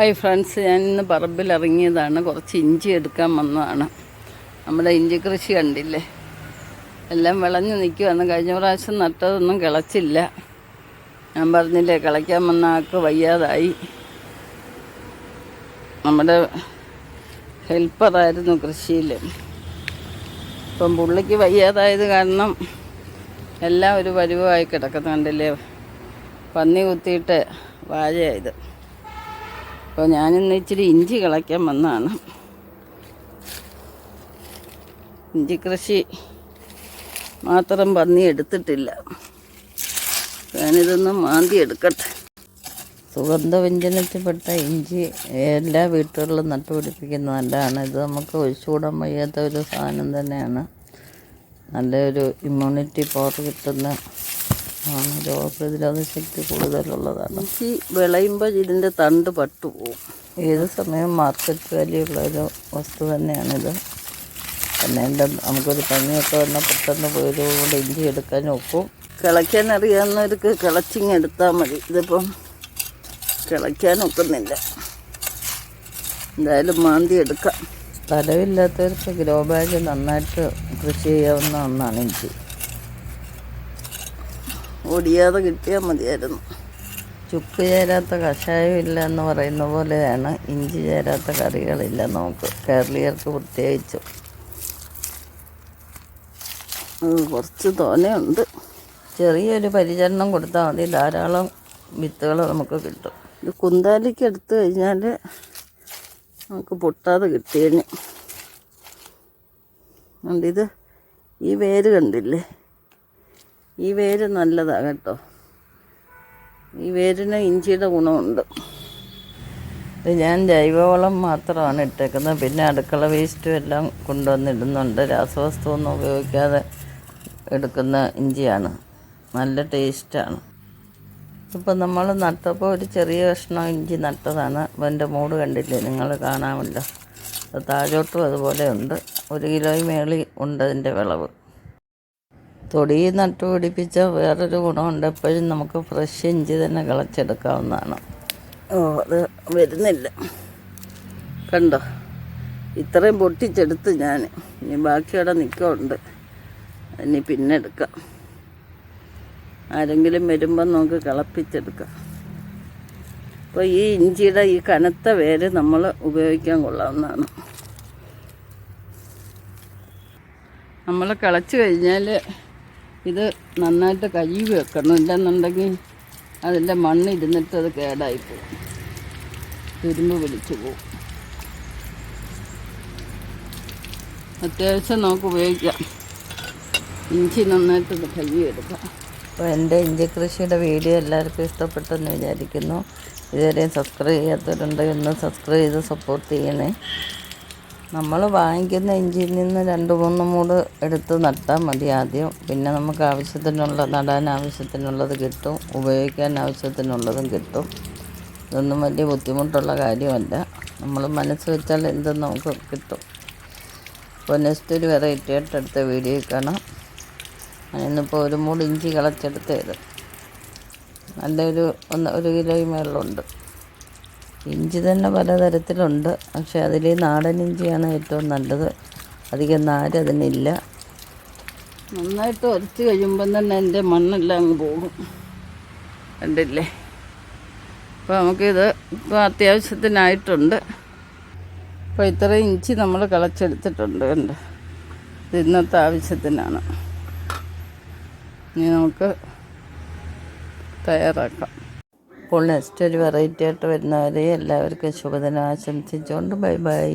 Hi friends ഞാൻ ഇന്ന് പറമ്പിൽ ഇറങ്ങിയതാണ്. കുറച്ച് ഇഞ്ചി എടുക്കാൻ വന്നതാണ്. നമ്മുടെ ഇഞ്ചി കൃഷി കണ്ടില്ലേ? എല്ലാം വിളഞ്ഞു നിൽക്കുവാണ്. കഴിഞ്ഞ പ്രാവശ്യം നട്ടതൊന്നും കിളച്ചില്ല. ഞാൻ പറഞ്ഞില്ലേ കിളയ്ക്കാൻ വന്ന ആൾക്ക് വയ്യാതായി. നമ്മുടെ ഹെൽപ്പറായിരുന്നു കൃഷിയിൽ ഇപ്പം പുള്ളിക്ക് വയ്യാതായത് കാരണം എല്ലാം ഒരു പരുവമായി കിടക്കുന്നുണ്ടല്ലേ പന്നി കുത്തിയിട്ട് വാഴയായത് അപ്പോൾ ഞാനിന്ന് ഇച്ചിരി ഇഞ്ചി കിളയ്ക്കാൻ വന്നതാണ്. ഇഞ്ചി കൃഷി മാത്രം പന്നി എടുത്തിട്ടില്ല. ഞാനിതൊന്ന് മാന്തി എടുക്കട്ടെ. സുഗന്ധവ്യഞ്ജനത്തിൽപ്പെട്ട ഇഞ്ചി എല്ലാ വീട്ടുകളിലും നട്ടുപിടിപ്പിക്കുന്ന നല്ലതാണ്. ഇത് നമുക്ക് ഒഴിച്ചുകൂടാൻ വയ്യാത്ത ഒരു സാധനം തന്നെയാണ്. നല്ലൊരു ഇമ്മ്യൂണിറ്റി പവർ കിട്ടുന്ന രോഗപ്രതിരോധ ശക്തി കൂടുതലുള്ളതാണ്. ഈ വിളയുമ്പോൾ ഇതിന്റെ തണ്ട് പട്ടുപോകും. ഏത് സമയവും മാർക്കറ്റ് വാല്യൂ ഉള്ള ഒരു വസ്തു തന്നെയാണിത്. പിന്നെ എന്റെ നമുക്കൊരു പനിയൊക്കെ വന്നാൽ പെട്ടെന്ന് പോയതുകൊണ്ട് ഇഞ്ചി എടുക്കാൻ ഒക്കും. കിളയ്ക്കാൻ അറിയാവുന്നവർക്ക് കിളച്ചിങ് എടുത്താൽ മതി. ഇതിപ്പം കിളയ്ക്കാൻ ഒക്കുന്നില്ല. എന്തായാലും മാന്തി എടുക്കാം. സ്ഥലമില്ലാത്തവർക്ക് ഗ്രോ ബാഗ് നന്നായിട്ട് കൃഷി ചെയ്യാവുന്ന ഒന്നാണ് ഇഞ്ചി. ഒടിയാതെ കിട്ടിയാൽ മതിയായിരുന്നു. ചുക്ക് ചേരാത്ത കഷായം ഇല്ല എന്ന് പറയുന്ന പോലെയാണ് ഇഞ്ചി ചേരാത്ത കറികളില്ല നമുക്ക് കേരളീയർക്ക് പ്രത്യേകിച്ചും. കുറച്ച് തോനെയുണ്ട്. ചെറിയൊരു പരിചരണം കൊടുത്താൽ മതി. ധാരാളം വിത്തുകൾ നമുക്ക് കിട്ടും. ഇത് കുന്താലിക്ക് എടുത്തു കഴിഞ്ഞാൽ നമുക്ക് പൊട്ടാതെ കിട്ടിയതിന് ഇത് ഈ വേര് കണ്ടില്ലേ? ഈ വേര് നല്ലതാണ് കേട്ടോ. ഈ വേരിന് ഇഞ്ചിയുടെ ഗുണമുണ്ട്. ഇത് ഞാൻ ജൈവവളം മാത്രമാണ് ഇട്ടേക്കുന്നത്. പിന്നെ അടുക്കള വേസ്റ്റും എല്ലാം കൊണ്ടുവന്നിടുന്നുണ്ട്. രാസവസ്തുവൊന്നും ഉപയോഗിക്കാതെ എടുക്കുന്ന ഇഞ്ചിയാണ്. നല്ല ടേസ്റ്റാണ്. ഇപ്പം നമ്മൾ നട്ടപ്പോൾ ഒരു ചെറിയ കഷ്ണം ഇഞ്ചി നട്ടതാണ്. അപ്പം എന്റെ മൂട് കണ്ടില്ലേ? നിങ്ങൾ കാണാമല്ലോ. താഴോട്ടും അതുപോലെ ഉണ്ട്. ഒരു കിലോയും മേളി ഉണ്ട് അതിന്റെ വിളവ്. തൊടിയിൽ നട്ടുപിടിപ്പിച്ച വേറൊരു ഗുണമുണ്ട്. എപ്പോഴും നമുക്ക് ഫ്രഷ് ഇഞ്ചി തന്നെ കിളച്ചെടുക്കാവുന്നതാണ്. ഓ അത് വരുന്നില്ല. കണ്ടോ? ഇത്രയും പൊട്ടിച്ചെടുത്ത് ഞാൻ. ഇനി ബാക്കിയുടെ നിൽക്കുന്നുണ്ട്. ഇനി പിന്നെ എടുക്കാം. ആരെങ്കിലും വരുമ്പം നമുക്ക് കളപ്പിച്ചെടുക്കാം. അപ്പോൾ ഈ ഇഞ്ചിയുടെ ഈ കനത്ത വേര് നമ്മൾ ഉപയോഗിക്കാൻ കൊള്ളാവുന്നതാണ്. നമ്മൾ കിളച്ച് കഴിഞ്ഞാൽ ഇത് നന്നായിട്ട് കഴുകി വെക്കണം. ഇല്ലെന്നുണ്ടെങ്കിൽ അതിന്റെ മണ്ണ് ഇരുന്നിട്ട് അത് കേടായിപ്പോവും. തുരുമ്പ് പിടിച്ചു പോവും. അത്യാവശ്യം നമുക്ക് ഉപയോഗിക്കാം. ഇഞ്ചി നന്നായിട്ട് ഇത് കഴുകിയെടുക്കാം അപ്പോൾ എന്റെ ഇഞ്ചി കൃഷിയുടെ വീഡിയോ എല്ലാവർക്കും ഇഷ്ടപ്പെട്ടെന്ന് വിചാരിക്കുന്നു. ഇതുവരെയും സബ്സ്ക്രൈബ് ചെയ്യാത്തവരുണ്ടെങ്കിൽ ഒന്ന് സബ്സ്ക്രൈബ് ചെയ്ത് സപ്പോർട്ട് ചെയ്യണേ. നമ്മൾ വാങ്ങിക്കുന്ന ഇഞ്ചിയിൽ നിന്ന് രണ്ട് മൂന്ന് മൂട് എടുത്ത് നട്ടാൽ മതി ആദ്യം. പിന്നെ നമുക്ക് ആവശ്യത്തിനുള്ള നടാൻ ആവശ്യത്തിനുള്ളത് കിട്ടും. ഉപയോഗിക്കാൻ ആവശ്യത്തിനുള്ളതും കിട്ടും. ഇതൊന്നും വലിയ ബുദ്ധിമുട്ടുള്ള കാര്യമല്ല. നമ്മൾ മനസ്സ് വെച്ചാൽ എന്തും നമുക്ക് കിട്ടും. അപ്പോൾ നെക്സ്റ്റ് ഒരു വെറൈറ്റി ആയിട്ട് അടുത്ത വീഡിയോ കാണാം. ഇന്നിപ്പോൾ ഒരു മൂട് ഇഞ്ചി കളച്ചെടുത്തത്. നല്ലൊരു ഒന്ന് ഒരു കിലോയും മേളിലുണ്ട്. ഇഞ്ചി തന്നെ പലതരത്തിലുണ്ട്. പക്ഷേ അതിൽ നാടൻ ഇഞ്ചിയാണ് ഏറ്റവും നല്ലത്. അധികം നാര് അതിനില്ല. നന്നായിട്ട് ഉരച്ച് കഴിയുമ്പം തന്നെ എന്റെ മണ്ണെല്ലാം അങ്ങ് പോകും. കണ്ടില്ലേ? അപ്പോൾ നമുക്കിത് ഇപ്പോൾ അത്യാവശ്യത്തിനായിട്ടുണ്ട്. അപ്പോൾ ഇത്രയും ഇഞ്ചി നമ്മൾ കളച്ചെടുത്തിട്ടുണ്ട് കണ്ട്. ഇത് ഇന്നത്തെ ആവശ്യത്തിനാണ്. ഇനി നമുക്ക് തയ്യാറാക്കാം. അപ്പോൾ നെക്സ്റ്റ് ഒരു വെറൈറ്റി ആയിട്ട് വരുന്നവരെ എല്ലാവർക്കും ശുഭദിനം ആശംസിച്ചുകൊണ്ട് ബൈ ബൈ.